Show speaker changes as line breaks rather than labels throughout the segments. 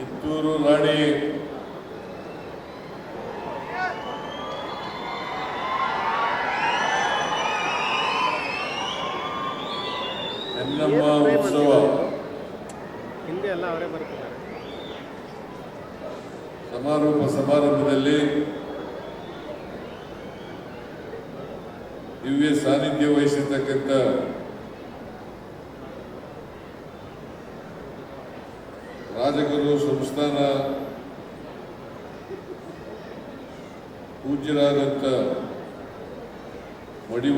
ಕಿತ್ತೂರು ರಾಣಿ. ಚೆನ್ನಮ್ಮ ಉತ್ಸವ.
ಹಿಂದೆ ಎಲ್ಲ ಅವರೇ ಬರ್ತಿದ್ದಾರೆ
ಸಮಾರೋಪ ಸಮಾರಂಭದಲ್ಲಿ ದಿವ್ಯ ಸಾನ್ನಿಧ್ಯ ವಹಿಸಿರ್ತಕ್ಕಂಥ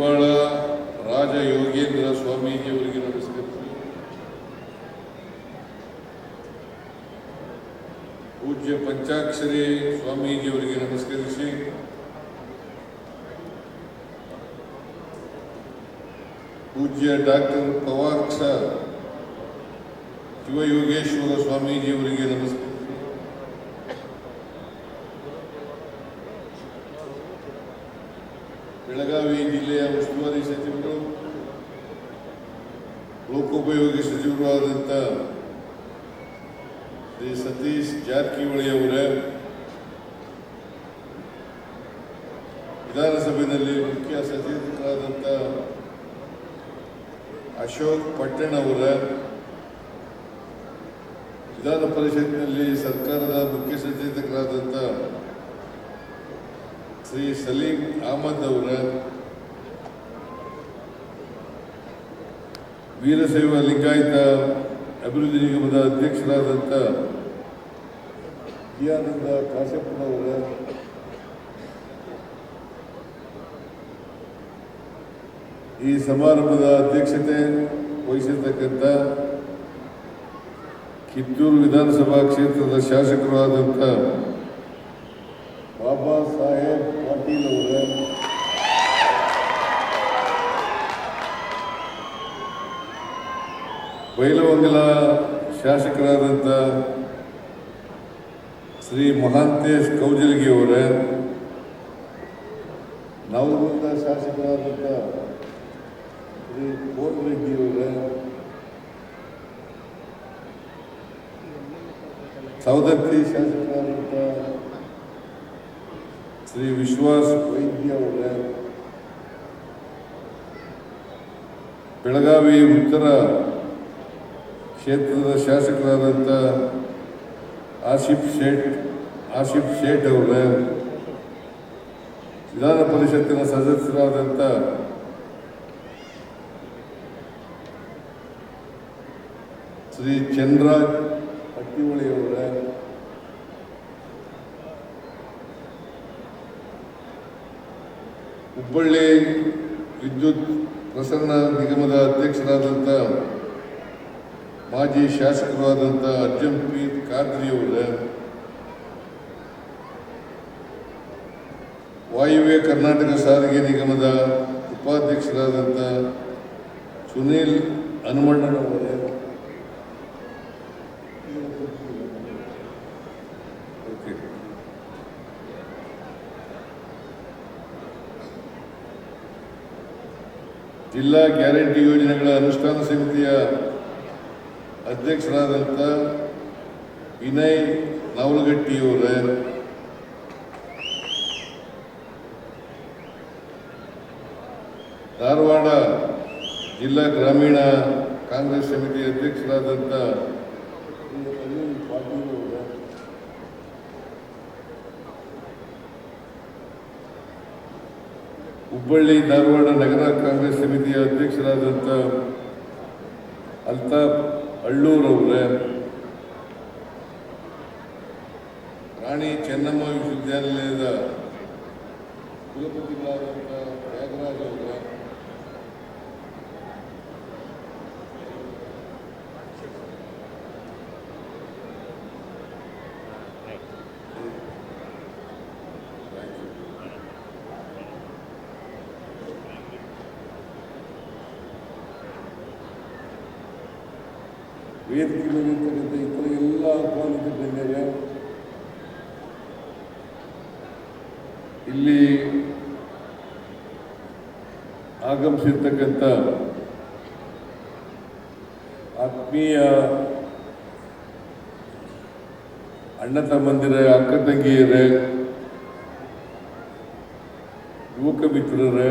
ಮಡಿವಾಳ ರಾಜ ಯೋಗೇಂದ್ರ ಸ್ವಾಮೀಜಿಯವರಿಗೆ ನಮಸ್ಕರಿಸಿ ಪೂಜ್ಯ ಪಂಚಾಕ್ಷರಿ ಸ್ವಾಮೀಜಿಯವರಿಗೆ ನಮಸ್ಕರಿಸಿ. ಪೂಜ್ಯ ಡಾಕ್ಟರ್ ಪವಾಕ್ಷ ಶಿವಯೋಗೇಶ್ವರ ಸ್ವಾಮೀಜಿಯವರಿಗೆ ನಮಸ್ಕರಿಸಿ ಬೆಳಗಾವಿ ಜಿಲ್ಲೆಯ ಉಸ್ತುವಾರಿ ಸಚಿವರು ಲೋಕೋಪಯೋಗಿ ಸಚಿವರು ಆದಂಥ ಶ್ರೀ ಸತೀಶ್ ಜಾರಕಿಹೊಳಿ ಅವರ ವಿಧಾನಸಭೆಯಲ್ಲಿ ಮುಖ್ಯ ಸಚೇತಕರಾದಂಥ ಅಶೋಕ್ ಪಟ್ಟಣ್ ಅವರ, ವಿಧಾನ ಪರಿಷತ್ನಲ್ಲಿ ಸರ್ಕಾರದ ಮುಖ್ಯ ಸಚೇತಕರಾದಂಥ ಶ್ರೀ ಸಲೀಂ ಅಹಮದ್ ಅವರ ವೀರಶೈವ ಲಿಂಗಾಯತ ಅಭಿವೃದ್ಧಿ ನಿಗಮದ ಅಧ್ಯಕ್ಷರಾದಂಥ ಜಿಯಾನಂದ ಕಾಶಪ್ಪನವರ ಈ ಸಮಾರಂಭದ ಅಧ್ಯಕ್ಷತೆ ವಹಿಸಿರ್ತಕ್ಕಂಥ ಕಿತ್ತೂರು ವಿಧಾನಸಭಾ ಕ್ಷೇತ್ರದ ಶಾಸಕರು ಆದಂಥ ಬಾಬಾ ಸಾಹೇಬ್ ಪಾಟೀಲ್ ಅವರ ಬೈಲವಂಗಲ ಶಾಸಕರಾದಂಥ ಶ್ರೀ ಮಹಾಂತೇಶ್ ಕೌಜಲಗಿ ಅವರ ನವಲಗುಂದ ಶಾಸಕರಾದಂಥ ಶ್ರೀ ಕೋಟ್ ರೆಡ್ಡಿ ಅವರ, ಸವದತ್ತಿ ಶಾಸಕರಾದಂಥ ಶ್ರೀ ವಿಶ್ವಾಸ್ ವೈದ್ಯ ಅವರೇ, ಬೆಳಗಾವಿ ಉತ್ತರ ಕ್ಷೇತ್ರದ ಶಾಸಕರಾದಂಥ ಆಸಿಫ್ ಶೇಟ್ ಆಸಿಫ್ ಶೇಟ್ ಅವರ. ವಿಧಾನ ಪರಿಷತ್ತಿನ ಸದಸ್ಯರಾದಂಥ ಶ್ರೀ ಚಂದ್ರಾಜ್ ಅವರ. ಹುಬ್ಬಳ್ಳಿ ವಿದ್ಯುತ್ ಪ್ರಸರಣ ನಿಗಮದ ಅಧ್ಯಕ್ಷರಾದಂಥ ಮಾಜಿ ಶಾಸಕರಾದಂಥ ಅಜ್ಜಂಪೀರ್ ಖಾದ್ರಿಯವರ ವಾಯುವ್ಯ ಕರ್ನಾಟಕ ಸಾರಿಗೆ ನಿಗಮದ ಉಪಾಧ್ಯಕ್ಷರಾದಂಥ ಸುನೀಲ್ ಹನುಮಣ್ಣನವರ. ಜಿಲ್ಲಾ ಗ್ಯಾರಂಟಿ ಯೋಜನೆಗಳ ಅನುಷ್ಠಾನ ಸಮಿತಿಯ ಅಧ್ಯಕ್ಷರಾದಂಥ ವಿನಯ್ ನವಲಗಟ್ಟಿಯವರ. ಧಾರವಾಡ ಜಿಲ್ಲಾ ಗ್ರಾಮೀಣ ಕಾಂಗ್ರೆಸ್ ಸಮಿತಿ ಅಧ್ಯಕ್ಷರಾದಂಥ ಹುಬ್ಬಳ್ಳಿ ಧಾರವಾಡ ನಗರ ಕಾಂಗ್ರೆಸ್ ಸಮಿತಿಯ ಅಧ್ಯಕ್ಷರಾದಂಥ ಅಲ್ತಾಫ್ ಅಳ್ಳೂರವರ ರಾಣಿ ಚೆನ್ನಮ್ಮ ವಿಶ್ವವಿದ್ಯಾನಿಲಯದ ವೇದಿಕೆ ಮೇಲಿರ್ತಕ್ಕಂಥ ಇತರ ಎಲ್ಲ ಆಹ್ವಾನಿತ ಗಣ್ಯರೇ ಇಲ್ಲಿ ಆಗಮಿಸಿರ್ತಕ್ಕಂಥ ಆತ್ಮೀಯ ಅಣ್ಣ ತಮ್ಮಂದಿರ, ಅಕ್ಕ ತಂಗಿಯರೇ, ಯುವಕ ಮಿತ್ರರೇ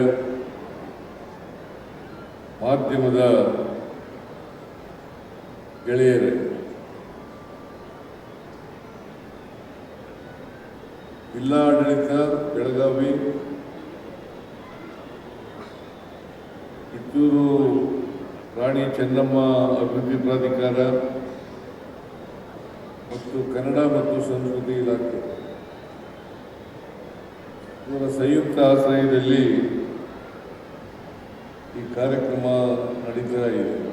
ಮಾಧ್ಯಮದ ಗೆಳೆಯರೇ. ಜಿಲ್ಲಾಡಳಿತ, ಬೆಳಗಾವಿ, ಕಿತ್ತೂರು ರಾಣಿ ಚೆನ್ನಮ್ಮ ಅಭಿವೃದ್ಧಿ ಪ್ರಾಧಿಕಾರ ಮತ್ತು ಕನ್ನಡ ಮತ್ತು ಸಂಸ್ಕೃತಿ ಇಲಾಖೆ. ಇವರ ಸಂಯುಕ್ತ ಆಶ್ರಯದಲ್ಲಿ ಈ ಕಾರ್ಯಕ್ರಮ ನಡೀತಾ ಇದೆ.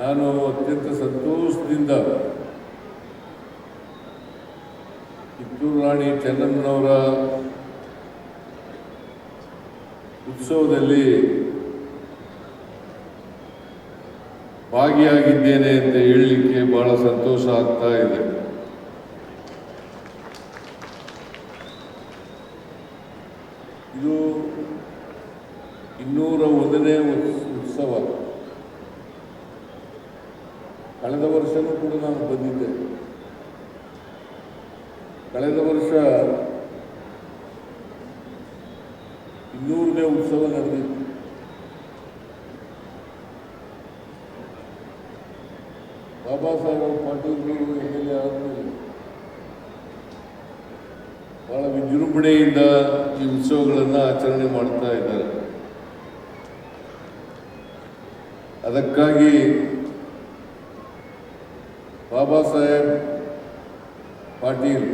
ನಾನು ಅತ್ಯಂತ ಸಂತೋಷದಿಂದ ಕಿತ್ತೂರು ರಾಣಿ ಚೆನ್ನಮ್ಮನವರ ಉತ್ಸವದಲ್ಲಿ ಭಾಗಿಯಾಗಿದ್ದೇನೆ ಅಂತ ಹೇಳಲಿಕ್ಕೆ ಬಹಳ ಸಂತೋಷ ಆಗ್ತಾ ಇದೆ. ಇದು ಇನ್ನೂರ ಒಂದನೇ ಉತ್ಸ್- ಉತ್ಸವ. ಕಳೆದ ವರ್ಷವೂ ಕೂಡ ನಾನು ಬಂದಿದ್ದೆ. ಕಳೆದ ವರ್ಷ ಇನ್ನೂರನೇ ಉತ್ಸವ ನಡೆದಿತ್ತು. ಬಾಬಾ ಸಾಹೇಬ್ ಪಾಟೀಲ್ರು ಎಂ ಎಲ್ ಬಹಳ ವಿಜೃಂಭಣೆಯಿಂದ ಈ ಉತ್ಸವಗಳನ್ನು ಆಚರಣೆ ಮಾಡ್ತಾ ಇದ್ದಾರೆ. ಅದಕ್ಕಾಗಿ ಬಾಬಾ ಸಾಹೇಬ್ ಪಾಟೀಲ್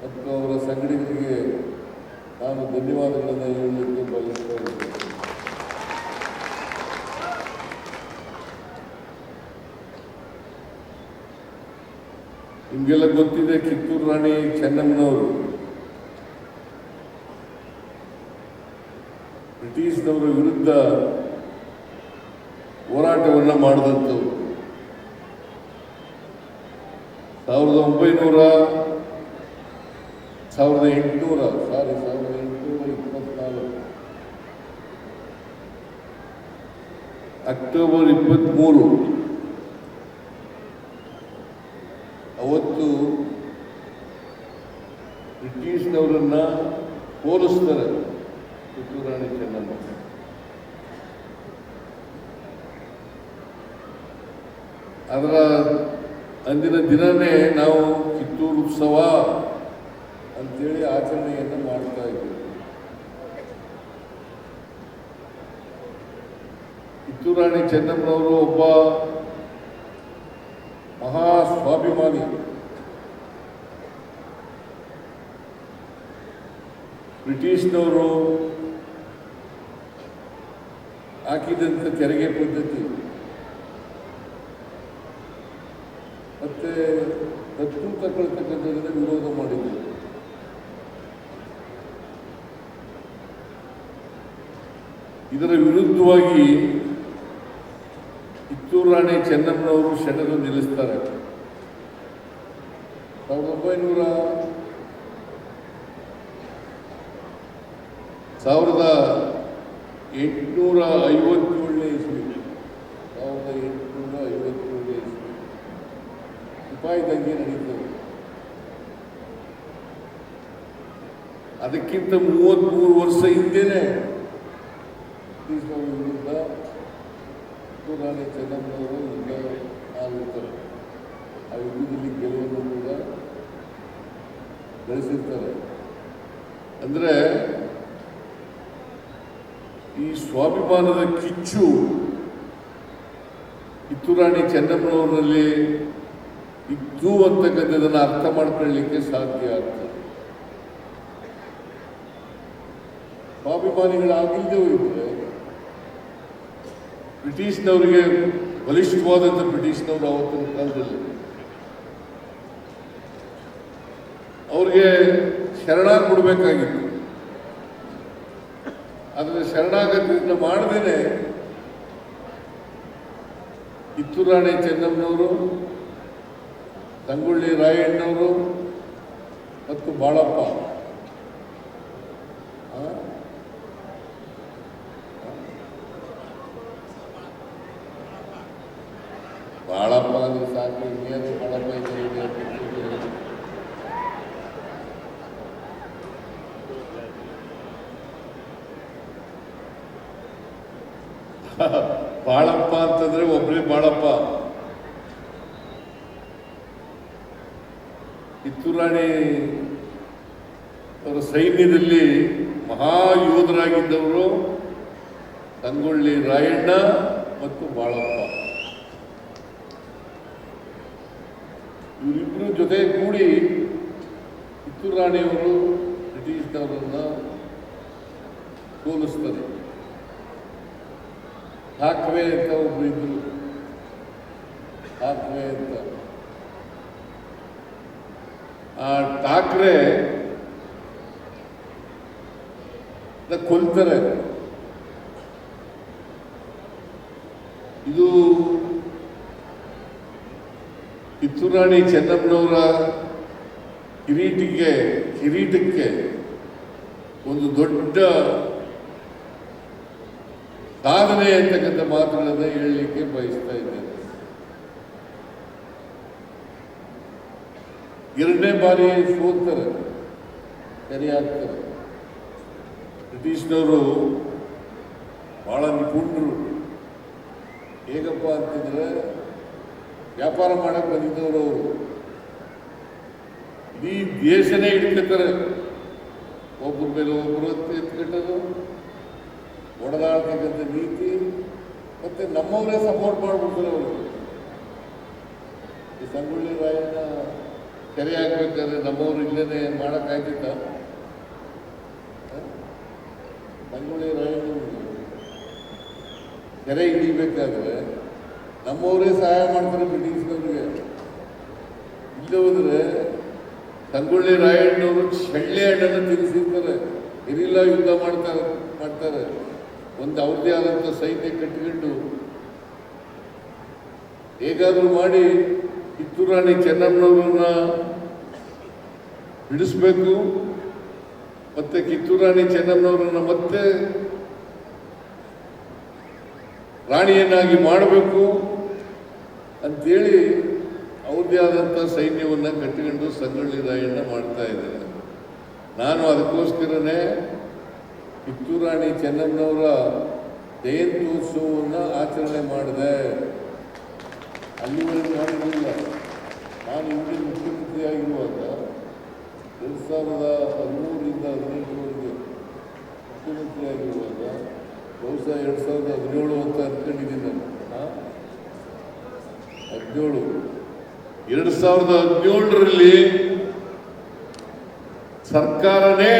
ಮತ್ತು ಅವರ ಸಂಘಟನೆಗೆ ನಾನು ಧನ್ಯವಾದಗಳನ್ನು ಹೇಳಲಿಕ್ಕೆ ಬಯಸ್ತೇನೆ ನಿಮಗೆಲ್ಲ ಗೊತ್ತಿದೆ ಕಿತ್ತೂರು ರಾಣಿ ಚೆನ್ನಮ್ಮನವರು. ಬ್ರಿಟಿಷ್ನವರ ವಿರುದ್ಧ ಹೋರಾಟವನ್ನು ಮಾಡಿದಂಥವ್ರು. ಸಾವಿರದ ಒಂಬೈನೂರ ಸಾವಿರದ ಎಂಟುನೂರ, ಸಾರಿ, ಸಾವಿರದ ಎಂಟುನೂರ ಇಪ್ಪತ್ನಾಲ್ಕು. ಅಕ್ಟೋಬರ್ ಇಪ್ಪತ್ತ್ಮೂರು ಅವತ್ತು ಬ್ರಿಟಿಷ್ನವರನ್ನ ಹೋಲಿಸ್ತಾರೆ ಕಿತ್ತೂರು ರಾಣಿ ಚೆನ್ನಮ್ಮ. ಅದರ ಅಂದಿನ ದಿನವೇ ನಾವು ಕಿತ್ತೂರು ಉತ್ಸವ ಅಂತೇಳಿ ಆಚರಣೆಯನ್ನು ಮಾಡ್ತಾ ಇದ್ದೀವಿ ಕಿತ್ತೂರು ರಾಣಿ ಚೆನ್ನಮ್ಮನವರು ಒಬ್ಬ ಮಹಾ ಸ್ವಾಭಿಮಾನಿ ಬ್ರಿಟಿಷ್ನವರು ಹಾಕಿದಂಥ ತೆರಿಗೆ ಪದ್ಧತಿ ಮತ್ತೆ ದತ್ತು ತಗೊಳ್ತಕ್ಕಂಥದ್ದನ್ನು ವಿರೋಧ ಮಾಡಿದ್ರು. ಇದರ ವಿರುದ್ಧವಾಗಿ ಕಿತ್ತೂರು ರಾಣಿ ಚೆನ್ನಮ್ಮನವರು ಸೆಣೆದು ನಿಲ್ಲಿಸ್ತಾರೆ. ಸಾವಿರದ ಒಂಬೈನೂರ ಸಾವಿರದ ಎಂಟುನೂರ ಐವತ್ತೇಳನೇ ಅದಕ್ಕಿಂತ ಮೂವತ್ತ್ಮೂರು ವರ್ಷ ಹಿಂದೆನೆ ಬ್ರಿಟಿಷ್ನವರ ವಿರುದ್ಧ ಚೆನ್ನಮ್ಮನವರು ಆಗುತ್ತಾರೆ ಆ ಯುದ್ಧದಲ್ಲಿ ಗೆಲುವನ್ನು ಕೂಡ ಬೆಳೆಸಿರ್ತಾರೆ ಅಂದರೆ ಈ ಸ್ವಾಭಿಮಾನದ ಕಿಚ್ಚು ಕಿತ್ತೂರಾಣಿ ಚೆನ್ನಮ್ಮನವರಲ್ಲಿ ಇದ್ದು ಅಂತಕ್ಕಂಥದ್ದನ್ನು ಅರ್ಥ ಮಾಡ್ಕೊಳ್ಳಿಕ್ಕೆ ಸಾಧ್ಯ ಆಗ್ತದೆ. ಸ್ವಾಭಿಮಾನಿಗಳಾಗಿಲ್ಲದೆ ಹೋಗಿದ್ರೆ ಬ್ರಿಟಿಷ್ನವರಿಗೆ ಬಲಿಷ್ಠವಾದಂಥ ಬ್ರಿಟಿಷ್ನವರು ಅವತ್ತಿನ ಕಾಲದಲ್ಲಿ ಅವ್ರಿಗೆ ಶರಣ ಕೊಡಬೇಕಾಗಿತ್ತು ಆದರೆ ಶರಣಾಗತಿಯನ್ನು ಮಾಡದೇನೆ ಕಿತ್ತೂರಾಣಿ ಚೆನ್ನಮ್ಮನವರು ತಂಗುಳ್ಳಿ ರಾಯಣ್ಣವರು ಮತ್ತು ಬಾಳಪ್ಪ. ಆ? ಸಾಕು ಮಾಡಪ್ಪ ಇದ್ದಾರೆ ಬಾಳಪ್ಪ ಅಂತಂದ್ರೆ ಒಬ್ಬರೇ ಬಾಳಪ್ಪ ಕಿತ್ತೂರಾಣಿ ಅವರ ಸೈನ್ಯದಲ್ಲಿ ಮಹಾಯೋಧರಾಗಿದ್ದವರು ತಂಗೊಳ್ಳಿ ರಾಯಣ್ಣ ಮತ್ತು ಬಾಳಪ್ಪ ಇವರಿಬ್ಬರು ಜೊತೆ ಕೂಡಿ ಕಿತ್ತೂರು ರಾಣಿಯವರು ಬ್ರಿಟಿಷ್ನವರನ್ನ ಸೋಲಿಸ್ತಾರೆ ಠಾಕ್ರೆ ಅಂತ ಒಬ್ರು ಇದ್ರು. ಠಾಕ್ರೆ ಅಂತ. ಆ ಠಾಕ್ರೆ ಕೊಲ್ತಾರೆ. ಇದು ಕಿತ್ತೂರಾಣಿ ಚೆನ್ನಮ್ಮನವರ ಕಿರೀಟಿಗೆ, ಕಿರೀಟಕ್ಕೆ ಒಂದು ದೊಡ್ಡ ಸಾಧನೆ ಅಂತಕ್ಕಂಥ ಮಾತುಗಳನ್ನು ಹೇಳಲಿಕ್ಕೆ ಬಯಸ್ತಾ ಇದ್ದೇನೆ. ಎರಡನೇ ಬಾರಿ ಸೋಲ್ತಾರೆ ಸರಿಯಾಗ್ತಾರೆ ಬ್ರಿಟಿಷ್ನವರು ಬಹಳ ನಿಪುಣರು. ಹೇಗಪ್ಪ ಅಂತಂದ್ರೆ ವ್ಯಾಪಾರ ಮಾಡಕ್ಕೆ ಬಂದಿದ್ದವರು ಅವರು. ಇಡೀ ದೇಶನೇ ಹಿಡ್ಕೊತಾರೆ ಒಬ್ಬರ ಮೇಲೆ ಒಬ್ಬರು ಎತ್ಕಟ್ಟೋದು ಒಡೆದಾಡ್ತಕ್ಕಂಥ ನೀತಿ, ಮತ್ತೆ ನಮ್ಮವರೇ ಸಪೋರ್ಟ್ ಮಾಡ್ಬಿಡ್ತಾರೆ ಅವರು. ಈ ಸಂಗೊಳ್ಳಿ ರಾಯನ ಸರಿ ಆಗ್ಬೇಕಾದ್ರೆ ನಮ್ಮವರು ಇಲ್ಲೇನೆ ಮಾಡೋಕ್ಕಾಯ್ತಿತ್ತ ಸಂಗೊಳ್ಳಿ ರಾಯಣ್ಣ ಕೆರೆ ಹಿಡಿಬೇಕಾದ್ರೆ ನಮ್ಮವರೇ ಸಹಾಯ ಮಾಡ್ತಾರೆ ಬ್ರಿಟಿಷ್ನವ್ರಿಗೆ ಇಲ್ಲದೆ ಹೋದರೆ ಸಂಗೊಳ್ಳಿ ರಾಯಣ್ಣವರು ಚಳ್ಳೆ ಹಣ್ಣನ್ನು ತಿನ್ನಿಸಿರ್ತಾರೆ. ಇರಿಲ್ಲ ಯುದ್ಧ ಮಾಡ್ತಾರೆ ಮಾಡ್ತಾರೆ. ಒಂದು ಅವ್ರದೇ ಆದಂಥ ಸೈನ್ಯ ಕಟ್ಟಿಕೊಂಡು ಹೇಗಾದರೂ ಮಾಡಿ ಕಿತ್ತೂರು ರಾಣಿ ಚೆನ್ನಮ್ಮನವ್ರನ್ನ ಬಿಡಿಸ್ಬೇಕು ಮತ್ತೆ ಕಿತ್ತೂರು ರಾಣಿ ಚೆನ್ನಮ್ಮನವರನ್ನ ಮತ್ತೆ ರಾಣಿಯನ್ನಾಗಿ ಮಾಡಬೇಕು. ಅಂತೇಳಿ ಅವ್ರದ್ದೇ ಆದಂಥ ಸೈನ್ಯವನ್ನು ಕಟ್ಟಿಕೊಂಡು ಸಂಗೊಳ್ಳಿ ರಾಯಣ್ಣ ಮಾಡ್ತಾ ಇದ್ದಾರೆ. ನಾನು ಅದಕ್ಕೋಸ್ಕರನೇ ಕಿತ್ತೂರು ರಾಣಿ ಚೆನ್ನಮ್ಮನವರ ಜಯಂತ್ಯೋತ್ಸವವನ್ನು ಆಚರಣೆ ಮಾಡಿದೆ. ಅಲ್ಲಿವರೆಗೆ ಮಾಡಿರಲಿಲ್ಲ ನಾನು ಇಂದಿನ ಮುಖ್ಯಮಂತ್ರಿಯಾಗಿರುವಾಗ ಎರಡು ಸಾವಿರದ ಹದಿಮೂರರಿಂದ ಹದಿನೆಂಟರವರೆಗೆ ಮುಖ್ಯಮಂತ್ರಿಯಾಗಿರುವಾಗ ಬಹುಶಃ ಎರಡು ಸಾವಿರದ ಹದಿನೇಳು ಅಂತ ಅಂದ್ಕೊಂಡಿದ್ದೀನಿ ನಾನು? ಹದಿನೇಳು. ಎರಡು ಸಾವಿರದ ಹದಿನೇಳರಲ್ಲಿ ಸರ್ಕಾರನೇ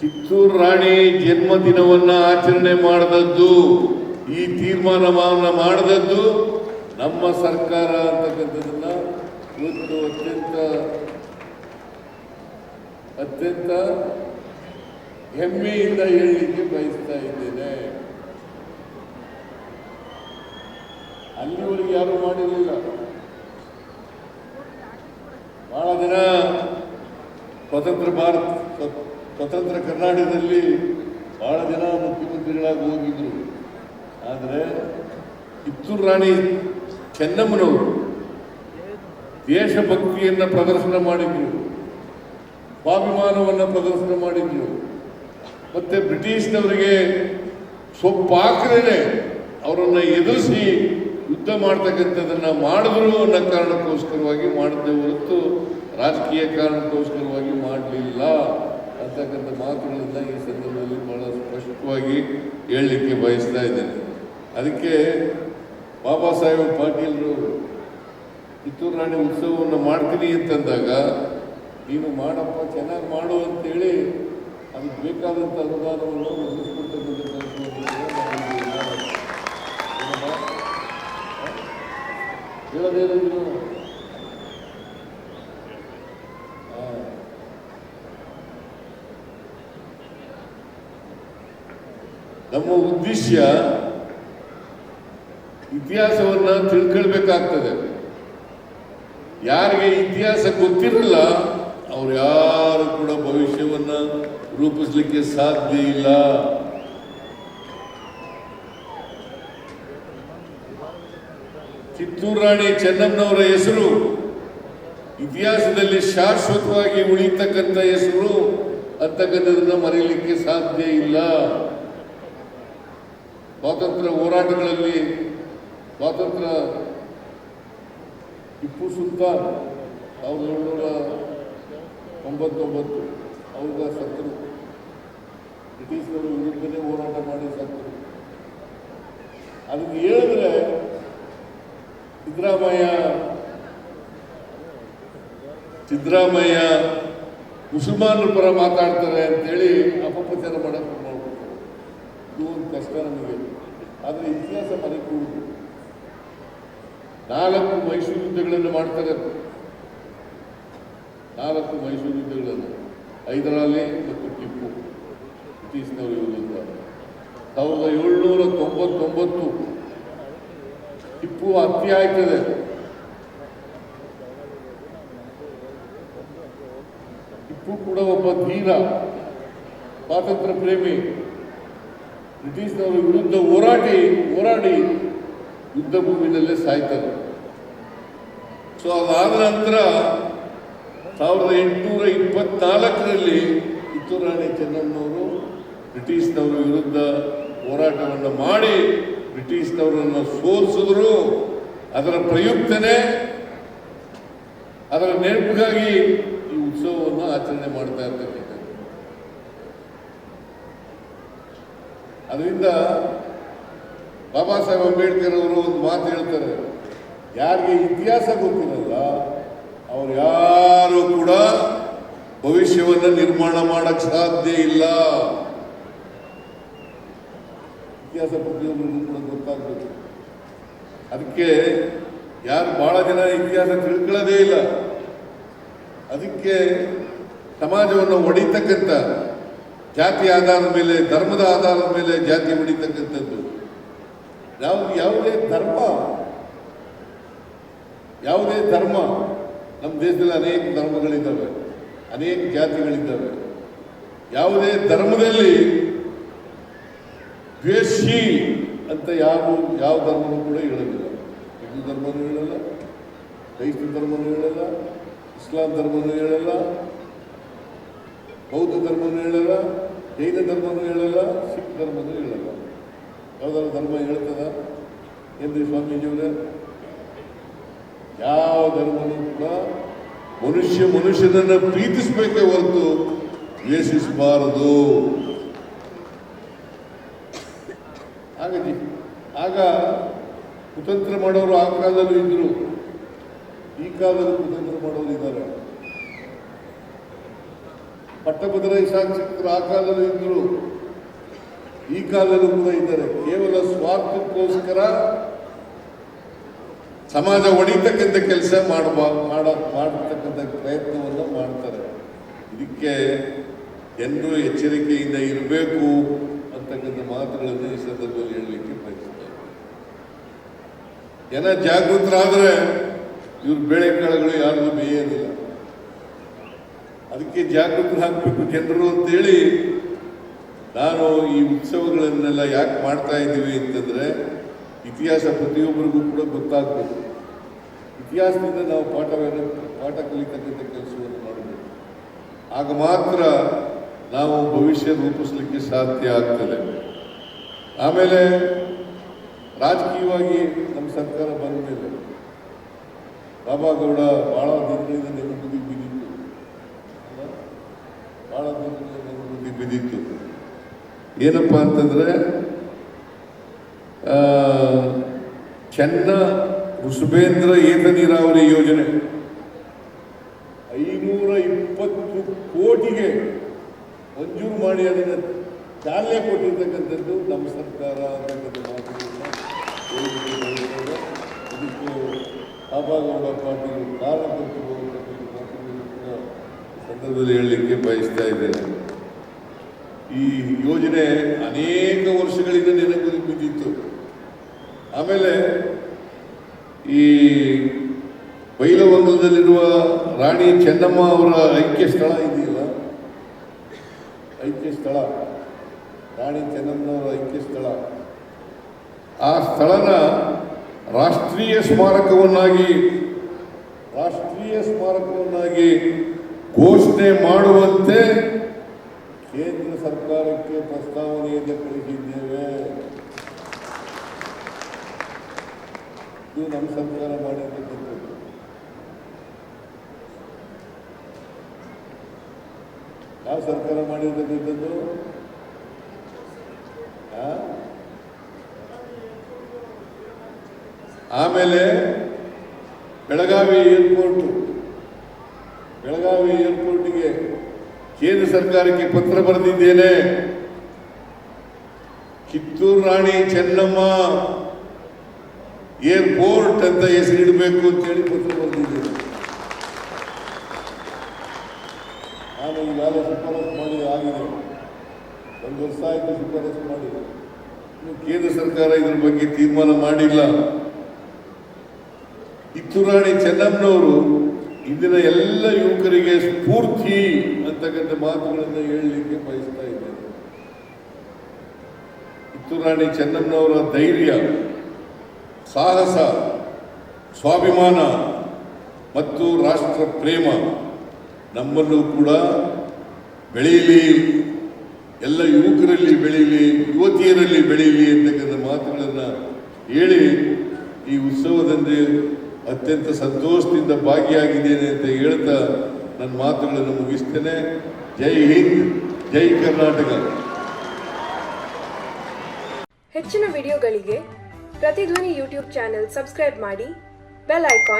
ಕಿತ್ತೂರು ರಾಣಿ ಜನ್ಮದಿನವನ್ನ ಆಚರಣೆ ಮಾಡಿದದ್ದು, ಈ ತೀರ್ಮಾನವನ್ನು ಮಾಡಿದದ್ದು ನಮ್ಮ ಸರ್ಕಾರ ಅಂತಕ್ಕಂಥದ್ದನ್ನ ಇವತ್ತು ಅತ್ಯಂತ ಅತ್ಯಂತ ಹೆಮ್ಮೆಯಿಂದ ಹೇಳಲಿಕ್ಕೆ ಬಯಸ್ತಾ ಇದ್ದೇನೆ. ಅಲ್ಲಿವರೆಗೆ ಯಾರು ಮಾಡಿರಲಿಲ್ಲ. ಬಹಳ ದಿನ ಸ್ವತಂತ್ರ ಭಾರತ ಸ್ವ- ಸ್ವತಂತ್ರ ಕರ್ನಾಟಕದಲ್ಲಿ ಬಹಳ ಜನ ಮುಖ್ಯಮಂತ್ರಿಗಳಾಗಿ ಹೋಗಿದ್ರು. ಆದರೆ ಕಿತ್ತೂರು ರಾಣಿ ಚೆನ್ನಮ್ಮನವರು ದೇಶಭಕ್ತಿಯನ್ನು ಪ್ರದರ್ಶನ ಮಾಡಿದ್ರು, ಸ್ವಾಭಿಮಾನವನ್ನು ಪ್ರದರ್ಶನ ಮಾಡಿದ್ರು. ಮತ್ತೆ ಬ್ರಿಟಿಷ್ನವರಿಗೆ ಸೊಪ್ಪಾಕ್ರೇ ಅವರನ್ನು ಎದುರಿಸಿ ಯುದ್ಧ ಮಾಡ್ತಕ್ಕಂಥದ್ದನ್ನು ಮಾಡಿದ್ರು ಅನ್ನೋ ಕಾರಣಕ್ಕೋಸ್ಕರವಾಗಿ ಮಾಡಿದ್ದೆ ಹೊರತು ರಾಜಕೀಯ ಕಾರಣಕ್ಕೋಸ್ಕರವಾಗಿ ಮಾಡಲಿಲ್ಲ ಅಂತಕ್ಕಂಥ ಮಾತುಗಳನ್ನ ಈ ಸಂದರ್ಭದಲ್ಲಿ ಬಹಳ ಸ್ಪಷ್ಟವಾಗಿ ಹೇಳಲಿಕ್ಕೆ ಬಯಸ್ತಾ ಇದ್ದೇನೆ. ಅದಕ್ಕೆ ಬಾಬಾ ಸಾಹೇಬ್ ಪಾಟೀಲ್ರು, ಕಿತ್ತೂರು ರಾಣಿ ಉತ್ಸವವನ್ನು ಮಾಡ್ತೀನಿ ಅಂತಂದಾಗ, ನೀನು ಮಾಡಪ್ಪ, ಚೆನ್ನಾಗಿ ಮಾಡು ಅಂತೇಳಿ, ಅದಕ್ಕೆ ಬೇಕಾದಂಥ ಅನುದಾನವನ್ನು ಒದಗಿಸ್ಕೊಡ್ತಕ್ಕಂಥ ನಮ್ಮ ಉದ್ದೇಶ ಇತಿಹಾಸವನ್ನ ತಿಳ್ಕೊಳ್ಬೇಕಾಗ್ತದೆ. ಯಾರಿಗೆ ಇತಿಹಾಸ ಗೊತ್ತಿರಲ್ಲ ಅವ್ರು ಯಾರು ಕೂಡ ಭವಿಷ್ಯವನ್ನ ರೂಪಿಸ್ಲಿಕ್ಕೆ ಸಾಧ್ಯ ಇಲ್ಲ. ಕಿತ್ತೂರು ರಾಣಿ ಚೆನ್ನಮ್ಮನವರ ಹೆಸರು ಇತಿಹಾಸದಲ್ಲಿ ಶಾಶ್ವತವಾಗಿ ಉಳಿತಕ್ಕಂಥ ಹೆಸರು ಅಂತಕ್ಕಂಥದನ್ನ ಮರೆಯಲಿಕ್ಕೆ ಸಾಧ್ಯ ಇಲ್ಲ. ಸ್ವಾತಂತ್ರ್ಯ ಹೋರಾಟಗಳಲ್ಲಿ ಸ್ವಾತಂತ್ರ್ಯ ಟಿಪ್ಪು ಸುಲ್ತಾನ್ ಸಾವಿರದ ಏಳ್ನೂರ ತೊಂಬತ್ತೊಂಬತ್ತು ಅವ್ರ ಸತ್ತರು ಬ್ರಿಟಿಷರು ವಿರುದ್ಧನೇ ಹೋರಾಟ ಮಾಡಿ ಸತ್ತರು ಅದಕ್ಕೆ ಹೇಳಿದ್ರೆ ಸಿದ್ದರಾಮಯ್ಯ ಸಿದ್ದರಾಮಯ್ಯ ಮುಸಲ್ಮಾನರ ಪರ ಮಾತಾಡ್ತಾರೆ ಅಂತೇಳಿ ಅಪಪ್ರಚಾರ ಮಾಡೋದು ಮಾಡ್ಬಿಡ್ತಾರೆ ಇದು ಒಂದು ಕಷ್ಟ ನಮಗೆ. ಆದರೆ ಇತಿಹಾಸ ಮರೆಕೂಡುದು. ನಾಲ್ಕು ಮೈಸೂರು ಯುದ್ಧಗಳನ್ನು ಮಾಡ್ತಾರೆ ನಾಲ್ಕು ಮೈಸೂರು ಯುದ್ಧಗಳನ್ನು. ಹೈದರಾಲಿ ಮತ್ತು ಟಿಪ್ಪು. ಬ್ರಿಟಿಷ್ನವರು ವಿರುದ್ಧ ಸಾವಿರದ ಏಳ್ನೂರ ತೊಂಬತ್ತೊಂಬತ್ತು ಟಿಪ್ಪು ಅತಿ ಆಯ್ತದೆ. ಟಿಪ್ಪು ಕೂಡ ಒಬ್ಬ ಧೀರ ಸ್ವಾತಂತ್ರ್ಯ ಪ್ರೇಮಿ ಬ್ರಿಟಿಷ್ನವರ ವಿರುದ್ಧ ಹೋರಾಡಿ ಹೋರಾಡಿ ಯುದ್ಧ ಭೂಮಿನಲ್ಲೇ ಸಾಯ್ತಾರೆ. ಸೊ ಅದಾದ ನಂತರ ಸಾವಿರದ ಎಂಟುನೂರ ಇಪ್ಪತ್ನಾಲ್ಕರಲ್ಲಿ ಕಿತ್ತೂರು ರಾಣಿ ಚೆನ್ನಮ್ಮನವರು ಬ್ರಿಟಿಷ್ನವರ ವಿರುದ್ಧ ಹೋರಾಟವನ್ನು ಮಾಡಿ ಬ್ರಿಟಿಷ್ನವರನ್ನು ಸೋಲಿಸಿದ್ರು, ಅದರ ಪ್ರಯುಕ್ತನೇ ಅದರ ನೆನಪಿಗಾಗಿ ಈ ಉತ್ಸವವನ್ನು ಆಚರಣೆ ಮಾಡ್ತಾ ಇರ್ತಕ್ಕಂಥ ಅದರಿಂದ ಬಾಬಾ ಸಾಹೇಬ್ ಅಂಬೇಡ್ಕರ್ ಅವರು ಒಂದು ಮಾತು ಹೇಳ್ತಾರೆ, ಯಾರಿಗೆ ಇತಿಹಾಸ ಗೊತ್ತಿರಲ್ಲ, ಅವರು ಯಾರು ಕೂಡ ಭವಿಷ್ಯವನ್ನು ನಿರ್ಮಾಣ ಮಾಡಕ್ಕೆ ಸಾಧ್ಯ ಇಲ್ಲ. ಇತಿಹಾಸ ಪ್ರತಿಯೊಬ್ಬರಿಗೂ ಕೂಡ ಗೊತ್ತಾಗಬೇಕು. ಅದಕ್ಕೆ ಯಾರು ಬಹಳ ಜನ ಇತಿಹಾಸ ತಿಳ್ಕೊಳ್ಳೋದೇ ಇಲ್ಲ. ಅದಕ್ಕೆ ಸಮಾಜವನ್ನು ಒಡಿತಕ್ಕಂಥ ಜಾತಿ ಆಧಾರದ ಮೇಲೆ, ಧರ್ಮದ ಆಧಾರದ ಮೇಲೆ ಜಾತಿ ಹೊಡಿತಕ್ಕಂಥದ್ದು ಯಾವ ಯಾವುದೇ ಧರ್ಮ ಯಾವುದೇ ಧರ್ಮ ನಮ್ಮ ದೇಶದಲ್ಲಿ ಅನೇಕ ಧರ್ಮಗಳಿದ್ದಾವೆ, ಅನೇಕ ಜಾತಿಗಳಿದ್ದಾವೆ. ಯಾವುದೇ ಧರ್ಮದಲ್ಲಿ ದ್ವೇಷಿ ಅಂತ ಯಾವ ಯಾವ ಧರ್ಮನೂ ಕೂಡ ಹೇಳೋದಿಲ್ಲ. ಹಿಂದೂ ಧರ್ಮನೂ ಹೇಳಲ್ಲ ಕ್ರೈಸ್ತ ಧರ್ಮನೂ ಹೇಳಲ್ಲ, ಇಸ್ಲಾಂ ಧರ್ಮನೂ ಹೇಳಲ್ಲ, ಬೌದ್ಧ ಧರ್ಮನೂ ಹೇಳಲ್ಲ, ಜೈನ ಧರ್ಮನೂ ಹೇಳಲ್ಲ, ಸಿಖ್ ಧರ್ಮನೂ ಹೇಳಲ್ಲ. ಯಾವ್ದಾದ್ರು ಧರ್ಮ ಹೇಳ್ತದ? ಎಂದ್ರೆ ಸ್ವಾಮೀಜಿಯವರೇ? ಯಾವ ಧರ್ಮನೂ ಕೂಡ ಮನುಷ್ಯ ಮನುಷ್ಯನನ್ನ ಪ್ರೀತಿಸಬೇಕೇ ಹೊರತು ದ್ವೇಷಿಸಬಾರದು ಆಗ ಜಿ- ಆಗ ಕುತಂತ್ರ ಮಾಡೋರು ಆ ಕಾಲದಲ್ಲೂ ಇದ್ರು. ಈ ಕಾಲದಲ್ಲೂ ಕುತಂತ್ರ ಮಾಡೋರು ಇದ್ದಾರೆ. ಪಟ್ಟಭದ್ರ ಶಾಸಕರು ಆ ಕಾಲದಲ್ಲೂ ಇದ್ರು. ಈ ಕಾಲದಲ್ಲೂ ಕೂಡ ಇದ್ದಾರೆ. ಕೇವಲ ಸ್ವಾರ್ಥಕ್ಕೋಸ್ಕರ ಸಮಾಜ ಒಡಿತಕ್ಕಂಥ ಕೆಲಸ ಮಾಡುವ, ಮಾಡ, ಮಾಡತಕ್ಕಂಥ ಪ್ರಯತ್ನವನ್ನು ಮಾಡ್ತಾರೆ. ಇದಕ್ಕೆ ಜನರು ಎಚ್ಚರಿಕೆಯಿಂದ ಇರಬೇಕು ಅಂತಕ್ಕಂಥ ಮಾತುಗಳನ್ನು ಈ ಸಂದರ್ಭದಲ್ಲಿ ಹೇಳಲಿಕ್ಕೆ ಬಯಸ್ತಾರೆ ಜನ ಜಾಗೃತರಾದರೆ ಇವ್ರ ಬೇಳೆ ಕಾಳುಗಳು ಯಾರಿಗೂ ಬೇಯೋದಿಲ್ಲ. ಅದಕ್ಕೆ ಜಾಗೃತರಾಗಬೇಕು ಜನರು ಅಂತೇಳಿ ನಾನು ಈ ಉತ್ಸವಗಳನ್ನೆಲ್ಲ ಯಾಕೆ ಮಾಡ್ತಾ ಇದ್ದೀವಿ ಅಂತಂದ್ರೆ ಇತಿಹಾಸ ಪ್ರತಿಯೊಬ್ಬರಿಗೂ ಕೂಡ ಗೊತ್ತಾಗಬೇಕು. ಇತಿಹಾಸದಿಂದ ನಾವು ಪಾಠವನ್ನು ಪಾಠ ಕಲಿತಕ್ಕಂಥ ಕೆಲಸವನ್ನು ಮಾಡಬೇಕು. ಆಗ ಮಾತ್ರ ನಾವು ಭವಿಷ್ಯ ರೂಪಿಸಲಿಕ್ಕೆ ಸಾಧ್ಯ ಆಗ್ತದೆ. ಆಮೇಲೆ ರಾಜಕೀಯವಾಗಿ ನಮ್ಮ ಸರ್ಕಾರ ಬಂದ ಮೇಲೆ ಬಾಬಾಗೌಡ ಬಹಳ ದಿನಗಳಿಂದ ನೆನಪುದಿ ಬಿದ್ದಿತ್ತು ಬಹಳ ದಿನಗಳಿಂದ ಬಿದ್ದಿತ್ತು ಏನಪ್ಪ ಅಂತಂದ್ರೆ ಚೆನ್ನ ಋಷಭೇಂದ್ರ ಏತ ನೀರಾವರಿ ಯೋಜನೆ ಐನೂರ ಇಪ್ಪತ್ತು ಕೋಟಿಗೆ ಮಂಜೂರು ಮಾಡಿ ಅದನ್ನು ಚಾಲನೆ ಕೊಟ್ಟಿರ್ತಕ್ಕಂಥದ್ದು ನಮ್ಮ ಸರ್ಕಾರ ಅಂತಕ್ಕಂಥ ಮಾತುಗಳನ್ನ ಹೇಳಿಕೆ ಮಾಡಿದ್ದಾರೆ. ಇದಕ್ಕೆ ಬಾಬಾಗೌಡ ಪಾಟೀಲ್ ಕಾರಣಕರ್ತರು ಅಂತಕ್ಕಂಥ ಮಾತುಗಳನ್ನು ಕೂಡ ಈ ಸಂದರ್ಭದಲ್ಲಿ ಹೇಳಲಿಕ್ಕೆ ಬಯಸ್ತಾ ಇದ್ದೇನೆ ಈ ಯೋಜನೆ ಅನೇಕ ವರ್ಷಗಳಿಂದ ನೆನಪಲ್ಲಿ ಬಿದ್ದಿತ್ತು ಈ ಬೈಲವಂಗದಲ್ಲಿರುವ ರಾಣಿ ಚೆನ್ನಮ್ಮ ಅವರ ಐಕ್ಯ ಸ್ಥಳ ಇದೆಯಲ್ಲ? ಐಕ್ಯ ಸ್ಥಳ. ರಾಣಿ ಚೆನ್ನಮ್ಮನವರ ಐಕ್ಯ ಸ್ಥಳ. ಆ ಸ್ಥಳನ ರಾಷ್ಟ್ರೀಯ ರಾಷ್ಟ್ರೀಯ ಸ್ಮಾರಕವನ್ನಾಗಿ ರಾಷ್ಟ್ರೀಯ ಸ್ಮಾರಕವನ್ನಾಗಿ ಘೋಷಣೆ ಮಾಡುವಂತೆ ಕೇಂದ್ರ ಸರ್ಕಾರಕ್ಕೆ ಪ್ರಸ್ತಾವನೆಯನ್ನು ಕಳಿಸಿದ್ದೇವೆ ಇದು ನಮ್ಮ ಸರ್ಕಾರ ಮಾಡಿರ್ತಕ್ಕಂಥದ್ದು ಯಾವ ಸರ್ಕಾರ ಮಾಡಿರ್ತಕ್ಕಂಥದ್ದು? ಆಮೇಲೆ ಬೆಳಗಾವಿ ಏರ್ಪೋರ್ಟ್. ಬೆಳಗಾವಿ ಏರ್ಪೋರ್ಟ್ಗೆ ಕೇಂದ್ರ ಸರ್ಕಾರಕ್ಕೆ ಪತ್ರ ಬರೆದಿದ್ದೇನೆ. ಕಿತ್ತೂರು ರಾಣಿ ಚೆನ್ನಮ್ಮ ಏರ್ಪೋರ್ಟ್ ಅಂತ ಹೆಸರಿಡಬೇಕು ಅಂತೇಳಿ ಪತ್ರ ಬರೆದಿದ್ದೀನಿ ನಾನು ಈಗಾಗಲೇ ಶಿಫಾರಸು ಮಾಡಿ ಆಗಿದೆ. ಒಂದು ವರ್ಷ ಆಯಿತು ಶಿಫಾರಸು ಮಾಡಿ. ಕೇಂದ್ರ ಸರ್ಕಾರ ಇದ್ರ ಬಗ್ಗೆ ತೀರ್ಮಾನ ಮಾಡಿಲ್ಲ. ಕಿತ್ತೂರಾಣಿ ಚೆನ್ನಮ್ಮನವರು ಇಂದಿನ ಎಲ್ಲ ಯುವಕರಿಗೆ ಸ್ಫೂರ್ತಿ ಅಂತಕ್ಕಂಥ ಮಾತುಗಳನ್ನು ಹೇಳಲಿಕ್ಕೆ ಬಯಸ್ತಾ ಇದ್ದೇನೆ. ಕಿತ್ತೂರಾಣಿ ಚೆನ್ನಮ್ಮನವರ ಧೈರ್ಯ. ಸಾಹಸ, ಸ್ವಾಭಿಮಾನ ಮತ್ತು ರಾಷ್ಟ್ರ ಪ್ರೇಮ ನಮ್ಮಲ್ಲೂ ಕೂಡ ಬೆಳೆಯಲಿ, ಎಲ್ಲ ಯುವಕರಲ್ಲಿ ಬೆಳೀಲಿ ಯುವತಿಯರಲ್ಲಿ ಬೆಳೀಲಿ ಅಂತಕ್ಕಂಥ ಮಾತುಗಳನ್ನು ಹೇಳಿ ಈ ಉತ್ಸವದಲ್ಲಿ ಅತ್ಯಂತ ಸಂತೋಷದಿಂದ ಭಾಗಿಯಾಗಿದ್ದೇನೆ ಅಂತ ಹೇಳ್ತಾ ನನ್ನ ಮಾತುಗಳನ್ನು ಮುಗಿಸ್ತೇನೆ. ಜೈ ಹಿಂದ್, ಜೈ ಕರ್ನಾಟಕ.
ಹೆಚ್ಚಿನ ವಿಡಿಯೋಗಳಿಗೆ ಪ್ರತಿಧ್ವನಿ ಯೂಟ್ಯೂಬ್ ಚಾನೆಲ್ ಸಬ್ಸ್ಕ್ರೈಬ್ ಮಾಡಿ ಬೆಲ್ ಐಕಾನ್